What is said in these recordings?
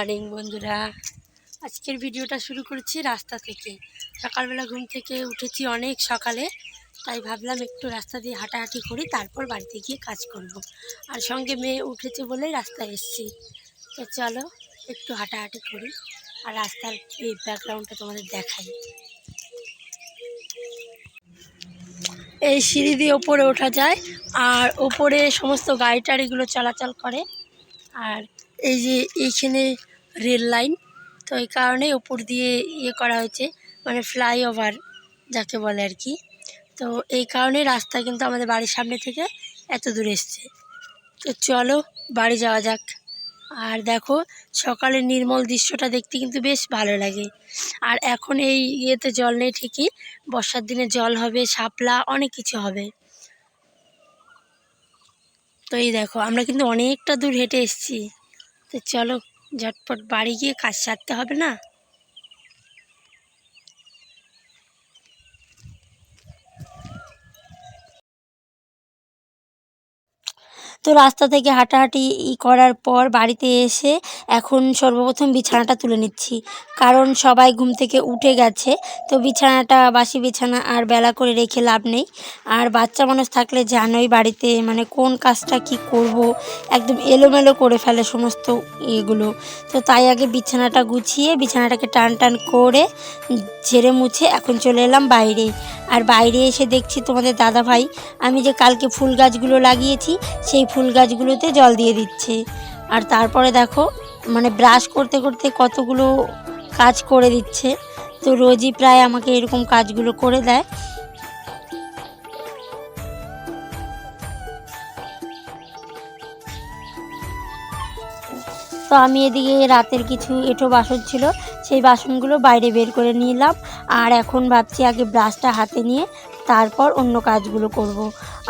Morning বন্ধুরা। আজকের ভিডিওটা শুরু করেছি রাস্তা থেকে। সকালবেলা ঘুম থেকে উঠেছি অনেক সকালে, তাই ভাবলাম একটু রাস্তা দিয়ে হাঁটাহাঁটি করি, তারপর বাড়িতে গিয়ে কাজ করব। আর সঙ্গে মেয়ে উঠেছে বলেই রাস্তায় এসেছি। তো চলো একটু হাঁটাহাঁটি করি আর রাস্তার এই ব্যাকগ্রাউন্ডটা তোমাদের দেখাই। এই সিঁড়ি দিয়ে ওপরে ওঠা যায় আর ওপরে সমস্ত গাড়ি টাড়িগুলো চলাচল করে। আর এই যে এইখানে রেল লাইন তো এই কারণে উপর দিয়ে ইয়ে করা হয়েছে মানে ফ্লাইওভার যাকে বলে আর কি। তো এই কারণে রাস্তা কিন্তু আমাদের বাড়ির সামনে থেকে এত দূর এসছে। তো চলো বাড়ি যাওয়া যাক। আর দেখো, সকালের নির্মল দৃশ্যটা দেখতে কিন্তু বেশ ভালো লাগে। আর এখন এই ইয়েতে জল নেই ঠিকই, বর্ষার দিনে জল হবে, শাপলা, অনেক কিছু হবে। তো এই দেখো, আমরা কিন্তু অনেকটা দূর হেঁটে এসেছি। তো চলো ঝটপট বাড়ি গিয়ে কাজ সারতে হবে না তো রাস্তা থেকে হাঁটাহাঁটি ই করার পর বাড়িতে এসে এখন সর্বপ্রথম বিছানাটা তুলে নিচ্ছি। কারণ সবাই ঘুম থেকে উঠে গেছে, তো বিছানাটা, বাসি বিছানা আর বেলা করে রেখে লাভ নেই। আর বাচ্চা মানুষ থাকলে জানোই বাড়িতে মানে কোন কাজটা কি করব, একদম এলোমেলো করে ফেলে সমস্ত এগুলো। তো তাই আগে বিছানাটা গুছিয়ে বিছানাটাকে টান টান করে ঝেড়ে মুছে এখন চলে এলাম বাইরে। আর বাইরে এসে দেখছি তোমাদের দাদা ভাই আমি যে কালকে ফুল গাছগুলো লাগিয়েছি, সেই ফুল গাছগুলোতে জল দিয়ে দিচ্ছে। আর তারপরে দেখো মানে ব্রাশ করতে করতে কতগুলো কাজ করে দিচ্ছে। তো রোজই প্রায় আমাকে এরকম কাজগুলো করে দেয়। তো আমি এদিকে রাতের কিছু এঁটো বাসন ছিল। সেই বাসনগুলো বাইরে বের করে নিলাম। আর এখন ভাবছি আগে ব্রাশটা হাতে নিয়ে তারপর অন্য কাজগুলো করব।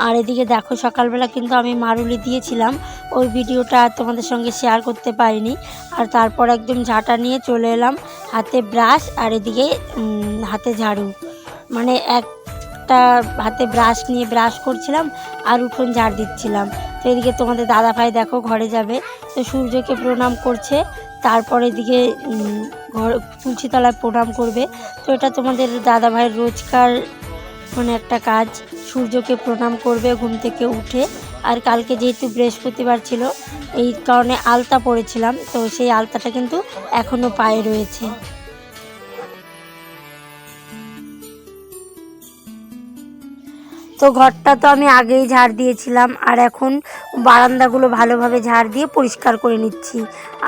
আর এদিকে দেখো, সকালবেলা কিন্তু আমি মারুলি দিয়েছিলাম। ওই ভিডিওটা তোমাদের সঙ্গে শেয়ার করতে পারিনি। আর তারপর একদম ঝাঁটা নিয়ে চলে এলাম হাতে ব্রাশ আর এদিকে হাতে ঝাড়ু। মানে একটা হাতে ব্রাশ নিয়ে ব্রাশ করছিলাম আর উঠোন ঝাড় দিচ্ছিলাম। তো এদিকে তোমাদের দাদা ভাই দেখো ঘরে যাবে। তো সূর্যকে প্রণাম করছে। তারপর দিকে ঘর, তুলসীতলায় প্রণাম করবে। তো এটা তোমাদের দাদা ভাইয়ের রোজকার মানে একটা কাজ। সূর্যকে প্রণাম করবে ঘুম থেকে উঠে। আর কালকে যেহেতু বৃহস্পতিবার ছিল, এই কারণে আলতা পড়েছিলাম তো সেই আলতাটা কিন্তু এখনও পায়ে রয়েছে। তো ঘরটা তো আমি আগেই ঝাড় দিয়েছিলাম, আর এখন বারান্দাগুলো ভালোভাবে ঝাড় দিয়ে পরিষ্কার করে নিচ্ছি।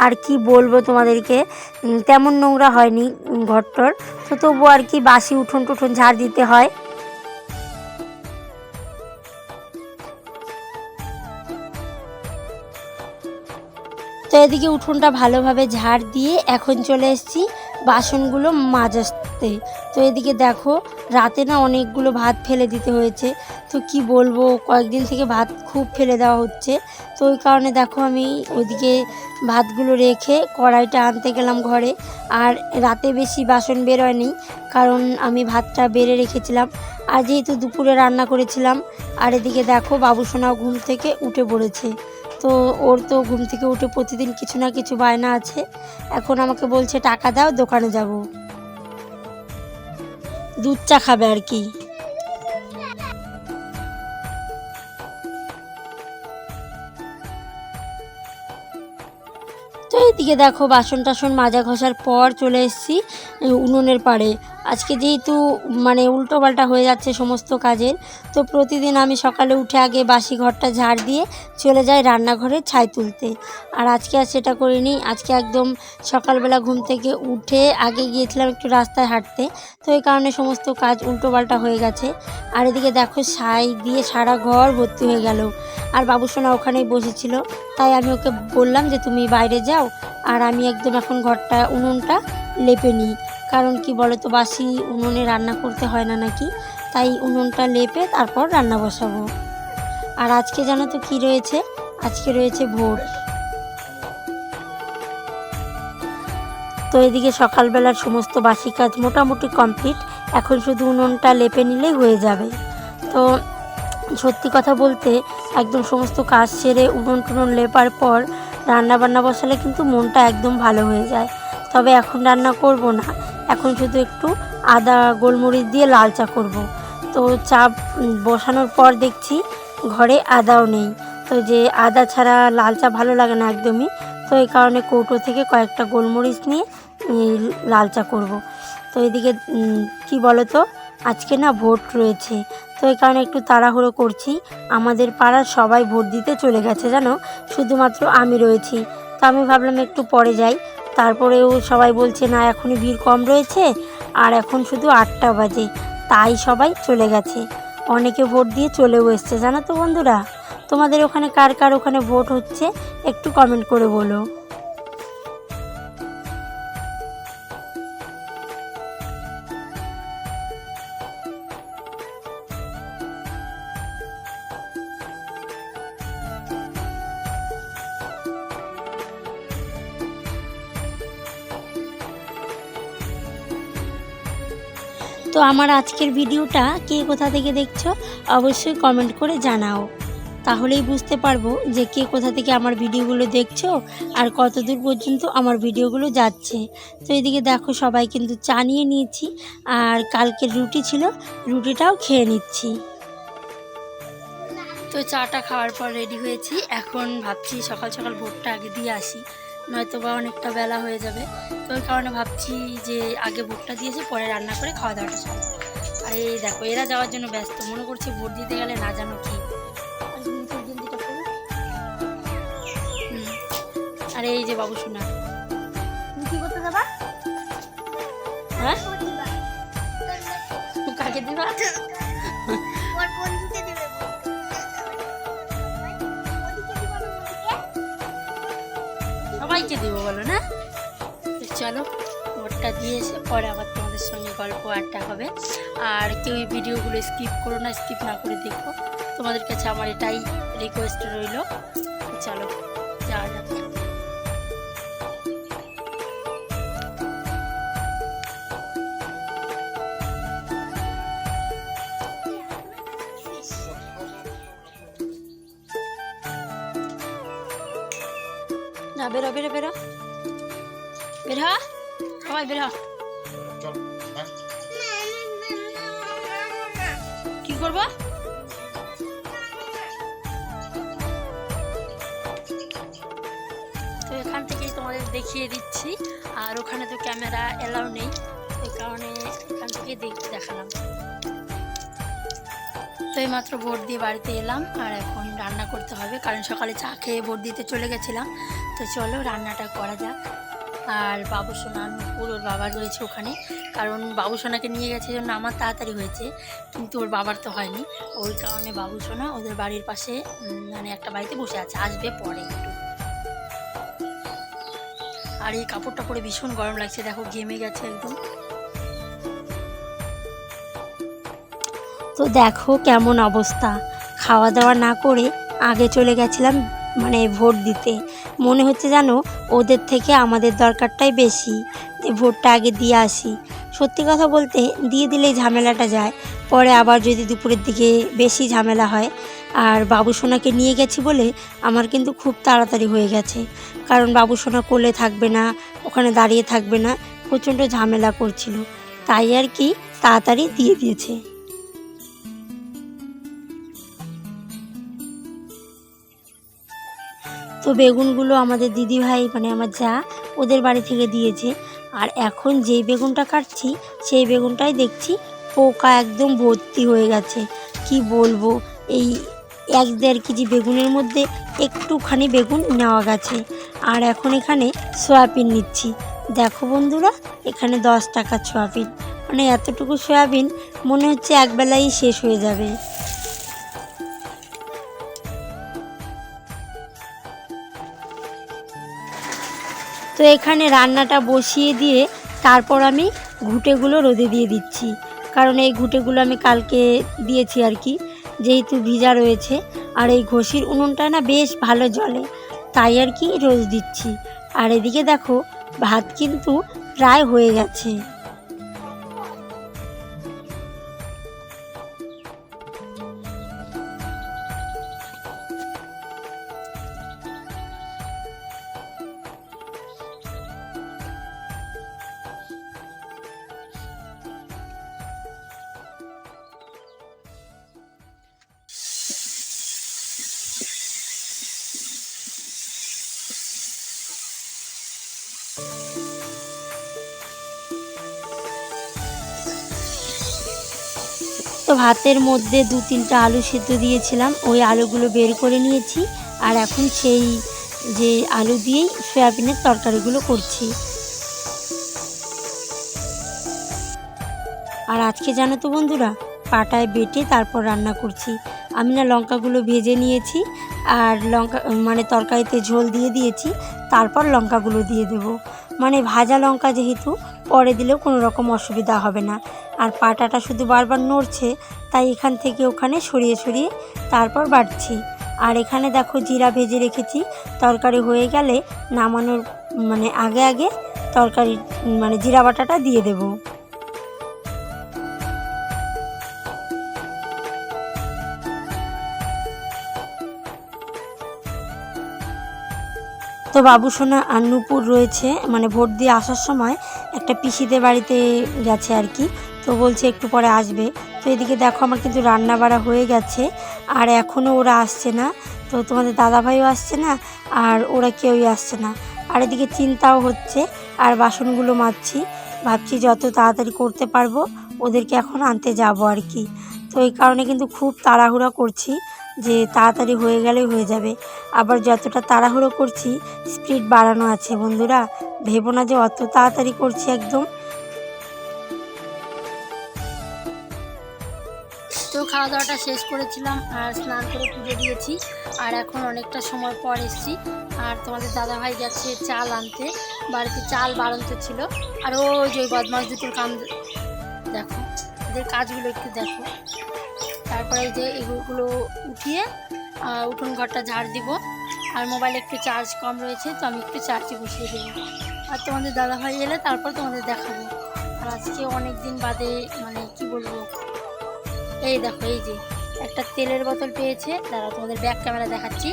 আর কি বলব তোমাদেরকে তেমন নোংরা হয়নি ঘরটার। তো তবু আর কি বাসি উঠোন টুঠোন ঝাড় দিতে হয়। তো এদিকে উঠোনটা ভালোভাবে ঝাড় দিয়ে এখন চলে এসেছি। বাসনগুলো মাজাতে। তো এদিকে দেখো, রাতে না অনেকগুলো ভাত ফেলে দিতে হয়েছে। তো কি বলব, কয়েকদিন থেকে ভাত খুব ফেলে দেওয়া হচ্ছে। তো ওই কারণে দেখো আমি ওইদিকে ভাতগুলো রেখে কড়াইটা আনতে গেলাম ঘরে। আর রাতে বেশি বাসন বেরোয়নি কারণ আমি ভাতটা বেড়ে রেখেছিলাম। আর যেহেতু দুপুরে রান্না করেছিলাম, আর এদিকে দেখো বাবুসোনাও ঘুম থেকে উঠে পড়েছে। তো ওর তো ঘুম থেকে উঠে প্রতিদিন কিছু না কিছু বায়না আছে। এখন আমাকে বলছে, টাকা দাও, দোকানে যাব। দুধ চা খাবে আর কি। তো এইদিকে দেখো বাসন টাসন মাজা ঘষার পর চলে এসেছি, উনুনের পাড়ে। আজকে যেহেতু মানে উল্টো পাল্টা হয়ে যাচ্ছে সমস্ত কাজের, তো প্রতিদিন আমি সকালে উঠে আগে বাসি ঘরটা ঝাড় দিয়ে চলে যাই রান্নাঘরে ছাই তুলতে। আর আজকে আর সেটা করিনি, আজকে একদম সকালবেলা ঘুম থেকে উঠে আগে গিয়েছিলাম একটু রাস্তায় হাঁটতে, তো এই কারণে সমস্ত কাজ উল্টো পাল্টা হয়ে গেছে। আর এদিকে দেখো ছাই দিয়ে সারা ঘর ভর্তি হয়ে গেল। আর বাবুসোনা ওখানেই বসেছিল, তাই আমি ওকে বললাম যে, তুমি বাইরে যাও। আর আমি একদম এখন ঘরটা, উনুনটা লেপে নিই। কারণ কি বলো তো বাসি উনুনে রান্না করতে হয় না নাকি? তাই উনুনটা লেপে তারপর রান্না বসাবো। আর আজকে জানো তো কী রয়েছে? আজকে রয়েছে ভোট তো এদিকে সকালবেলার সমস্ত বাসি কাজ মোটামুটি কমপ্লিট। এখন শুধু উনুনটা লেপে নিলেই হয়ে যাবে। তো সত্যি কথা বলতে একদম সমস্ত কাজ সেরে উনুন টুনুন লেপার পর রান্না বান্না বসালে কিন্তু মনটা একদম ভালো হয়ে যায়। তবে এখন রান্না করব না। এখন শুধু একটু আদা, গোলমরিচ দিয়ে লাল চা করব। তো চা বসানোর পর দেখছি ঘরে আদাও নেই। তো যে আদা ছাড়া লাল চা ভালো লাগে না একদমই, তো এই কারণে কৌটো থেকে কয়েকটা গোলমরিচ নিয়ে লাল চা করব। তো এদিকে কি বলো তো আজকে না ভোট রয়েছে। তো এই কারণে একটু তাড়াহুড়ো করছি। আমাদের পাড়ার সবাই ভোট দিতে চলে গেছে, জানো? শুধুমাত্র আমি রয়েছি। তো আমি ভাবলাম একটু পরে যাই। তারপরেও সবাই বলছে, না, এখনই ভিড় কম রয়েছে, আর এখন শুধু আটটা বাজে, তাই সবাই চলে গেছে। অনেকে ভোট দিয়ে চলেও এসছে, জানো তো বন্ধুরা? তোমাদের ওখানে কার কার ওখানে ভোট হচ্ছে, একটু কমেন্ট করে বলো। তো আমার আজকের ভিডিওটা কে কোথা থেকে দেখছ অবশ্যই কমেন্ট করে জানাও। তাহলেই বুঝতে পারব যে কে কোথা থেকে আমার ভিডিওগুলো দেখছ আর কত দূর পর্যন্ত আমার ভিডিওগুলো যাচ্ছে। তো এদিকে দেখো সবাই কিন্তু চা নিয়ে নিয়েছি আর কালকের রুটি ছিল, রুটিটাও খেয়ে নিচ্ছি। তো চাটা খাওয়ার পর রেডি হয়েছি। এখন ভাবছি সকাল সকাল ভোটটা আগে দিয়ে আসি। নয়তো বা অনেকটা বেলা হয়ে যাবে। তো ওই কারণে ভাবছি যে আগে ভোটটা দিয়েছি পরে রান্না করে খাওয়া দাওয়াটা সারবো। আর এই দেখো এরা যাওয়ার জন্য ব্যস্ত। মনে করছি ভোট দিতে গেলে না জানো কি। আর এই যে বাবু কি করতে যাবা? হ্যাঁ? কাকে দিবা। সবাইকে দেবো বলো, না? তো চলো ভোটটা দিয়ে এসে পরে আবার তোমাদের সঙ্গে গল্প আড্ডা হবে। আর কেউ এই ভিডিওগুলো স্কিপ করো না স্কিপ না করে দেখো। তোমাদের কাছে আমার এটাই রিকোয়েস্ট রইল। চলো, যাওয়া যাক। না বেরো বেরো বেরো। বের হ সবাই বের। হ হ্যাঁ কি করব? তো এখান থেকেই তোমাদের দেখিয়ে দিচ্ছি। আর ওখানে তো ক্যামেরা এলাও নেই এই কারণে এখান থেকে দেখ- দেখালাম। তো এই মাত্র ভোট দিয়ে বাড়িতে এলাম আর এখন রান্না করতে হবে কারণ সকালে চা খেয়ে ভোট দিতে চলে গেছিলাম। তো চলো রান্নাটা করা যাক। আর বাবু সোনা ওর বাবা রয়েছে ওখানে। কারণ বাবু সোনাকে নিয়ে গেছে জন্য আমার তাড়াতাড়ি হয়েছে, কিন্তু ওর বাবার তো হয়নি। ওই কারণে বাবু সোনা ওদের বাড়ির পাশে মানে একটা বাড়িতে বসে আছে, আসবে পরে আর এই কাপড়টা পরে ভীষণ গরম লাগছে, দেখো ঘেমে গেছে একদম। তো দেখো কেমন অবস্থা। খাওয়া দাওয়া না করে আগে চলে গেছিলাম মানে ভোট দিতে। মনে হচ্ছে যেন ওদের থেকে আমাদের দরকারটাই বেশি যে ভোটটা আগে দিয়ে আসি। সত্যি কথা বলতে দিয়ে দিলেই ঝামেলাটা যায়। পরে আবার যদি দুপুরের দিকে বেশি ঝামেলা হয়, আর বাবু সোনাকে নিয়ে গেছি বলে আমার কিন্তু খুব তাড়াতাড়ি হয়ে গেছে। কারণ বাবু সোনা কোলে থাকবে না, ওখানে দাঁড়িয়ে থাকবে না, প্রচণ্ড ঝামেলা করছিল। তাই আর কি তাড়াতাড়ি দিয়ে দিয়েছে। বেগুনগুলো আমাদের দিদিভাই মানে আমার যা, ওদের বাড়ি থেকে দিয়েছে। আর এখন যেই বেগুনটা কাটছি, সেই বেগুনটাই দেখছি পোকা একদম ভর্তি হয়ে গেছে। কি বলব? এই এক দেড় কেজি বেগুনের মধ্যে একটুখানি বেগুন নেওয়া গেছে। আর এখন এখানে সয়াবিন নিচ্ছি। দেখো বন্ধুরা, এখানে দশ টাকা সয়াবিন। মানে এতটুকু সয়াবিন মনে হচ্ছে একবেলাই শেষ হয়ে যাবে। তো এখানে রান্নাটা বসিয়ে দিয়ে তারপর আমি ঘুটেগুলো রোদে দিয়ে দিচ্ছি। কারণ এই ঘুটেগুলো আমি কালকে দিয়েছি আর কি, যেহেতু ভিজা রয়েছে। আর এই ঘষির উনুনটা না বেশ ভালো জলে তাই আর কি রোজ দিচ্ছি। আর এদিকে দেখো, ভাত কিন্তু প্রায় হয়ে গেছে। তো ভাতের মধ্যে দু তিনটা আলু সেদ্ধ দিয়েছিলাম। ওই আলুগুলো বের করে নিয়েছি আর এখন সেই যে আলু দিয়েই সয়াবিনের তরকারিগুলো করছি। আর আজকে জানো তো বন্ধুরা, পাটায় বেটে তারপর রান্না করছি। আমি না লঙ্কাগুলো ভেজে নিয়েছি আর লঙ্কা মানে তরকারিতে ঝোল দিয়ে দিয়েছি, তারপর লঙ্কাগুলো দিয়ে দেব। মানে ভাজা লঙ্কা যেহেতু, পরে দিলেও কোনো রকম অসুবিধা হবে না। আর পাটাটা শুধু বারবার নড়ছে, তাই এখান থেকে ওখানে সরিয়ে সরিয়ে তারপর বাড়ছি। আর এখানে দেখো জিরা ভেজে রেখেছি, তরকারি হয়ে গেলে নামানোর মানে আগে আগে তরকারি মানে জিরা বাটাটা দিয়ে দেবো। তো বাবু সোনা আর নূপুর রয়েছে মানে ভোট দিয়ে আসার সময় একটা পিসিদের বাড়িতে গেছে আর কি। তো বলছে একটু পরে আসবে। তো এদিকে দেখো আমার কিন্তু রান্না বাড়া হয়ে গেছে, আর এখনও ওরা আসছে না। তো তোমাদের দাদাভাইও আসছে না, আর ওরা কেউই আসছে না। আর এদিকে চিন্তাও হচ্ছে, আর বাসনগুলো মাজছি। ভাবছি যত তাড়াতাড়ি করতে পারব, ওদেরকে এখন আনতে যাব আর কি। তো এই কারণে কিন্তু খুব তাড়াহুড়া করছি, যে তাড়াতাড়ি হয়ে গেলেই হয়ে যাবে। আবার যতটা তাড়াহুড়ো করছি, স্পিড বাড়ানো আছে বন্ধুরা। ভেবো না যে অত তাড়াতাড়ি করছি একদম। তো খাওয়া দাওয়াটা শেষ করেছিলাম আর স্নান করে পুজো দিয়েছি। আর এখন অনেকটা সময় পর এসেছি। আর তোমাদের দাদাভাই গেছে চাল আনতে। বাড়িতে চাল বাড়ন্ত ছিল। আর ওই যে বদমাস দুটোর কাম দেখো, এদের কাজগুলো একটু দেখো। তারপরে যে এগুলো উঠিয়ে উঠোন ঘরটা ঝাড় দিব। আর মোবাইলে একটু চার্জ কম রয়েছে, তো আমি একটু চার্জে বসিয়ে দেবো। আর তোমাদের দাদাভাই এলে তারপর তোমাদের দেখাবো। আর আজকে অনেক দিন বাদে মানে কি বলব? এই দেখো, এই যে একটা তেলের বোতল পেয়েছে। দাঁড়া তোমাদের ব্যাক ক্যামেরা দেখাচ্ছি।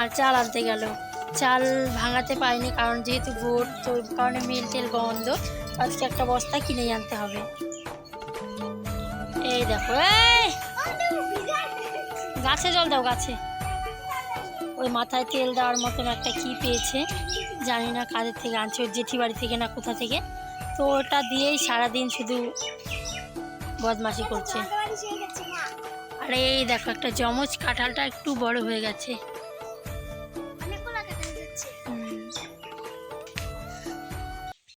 আর চাল আনতে গেল। চাল ভাঙাতে পারিনি কারণ যেহেতু ভোট তো কারণে মিল টেল বন্ধ আজকে একটা বস্তা কিনেই আনতে হবে। এই দেখো গাছে জল দাও, গাছে। ওই মাথায় তেল দেওয়ার মতন একটা কি পেয়েছে? জানি না কাদের থেকে আনছে, ওর জেঠি বাড়ি থেকে না কোথা থেকে। তো ওটা দিয়েই সারাদিন শুধু বদমাশি করছে। আর এই দেখো একটা জমজ কাঁঠালটা একটু বড় হয়ে গেছে।